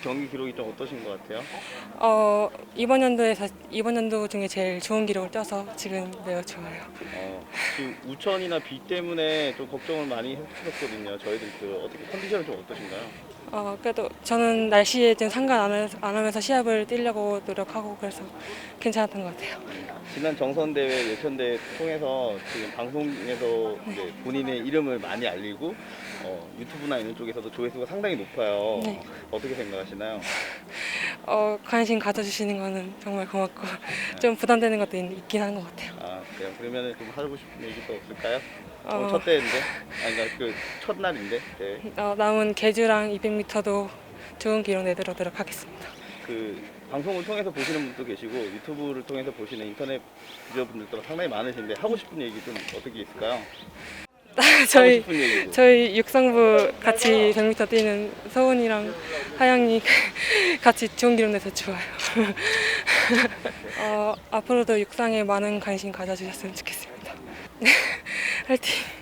경기 기록이 좀 어떠신 것 같아요? 어, 이번 연도에서 이번 연도 중에 제일 좋은 기록을 떠서 지금 매우 좋아요. 어, 지금 우천이나 비 때문에 좀 걱정을 많이 했었거든요. 저희들 그 어떻게 컨디션은 좀 어떠신가요? 어, 그래도 저는 날씨에 좀 상관 안 하면서 시합을 뛰려고 노력하고 그래서 괜찮았던 것 같아요. 지난 정선 대회 예천 대회 통해서 지금 방송에서 이제 본인의 이름을 많이 알리고 어, 유튜브나 이런 쪽에서도 조회수가 상당히 높아요. 네. 어떻게 생각하시나요? 어, 관심 가져주시는 거는 정말 고맙고 좀 부담되는 것도 있- 있긴 한 것 같아요. 아 그래요. 그러면 좀 하고 싶은 얘기도 없을까요? 어. 오늘 첫 대회인데, 아니 그러니까 그 첫날인데 대회. 어, 남은 개주랑 200m도 좋은 기록 내도록 노력하겠습니다. 그 방송을 통해서 보시는 분도 계시고 유튜브를 통해서 보시는 인터넷 유저분들도 상당히 많으신데 하고 싶은 얘기 좀 어떻게 있을까요? 하고 저희 싶은 얘기. 저희 육상부 같이 100m 뛰는 서훈이랑 하영이 같이 좋은 기록 내서 좋아요. 어, 앞으로도 육상에 많은 관심 가져주셨으면 좋겠습니다. 화이팅!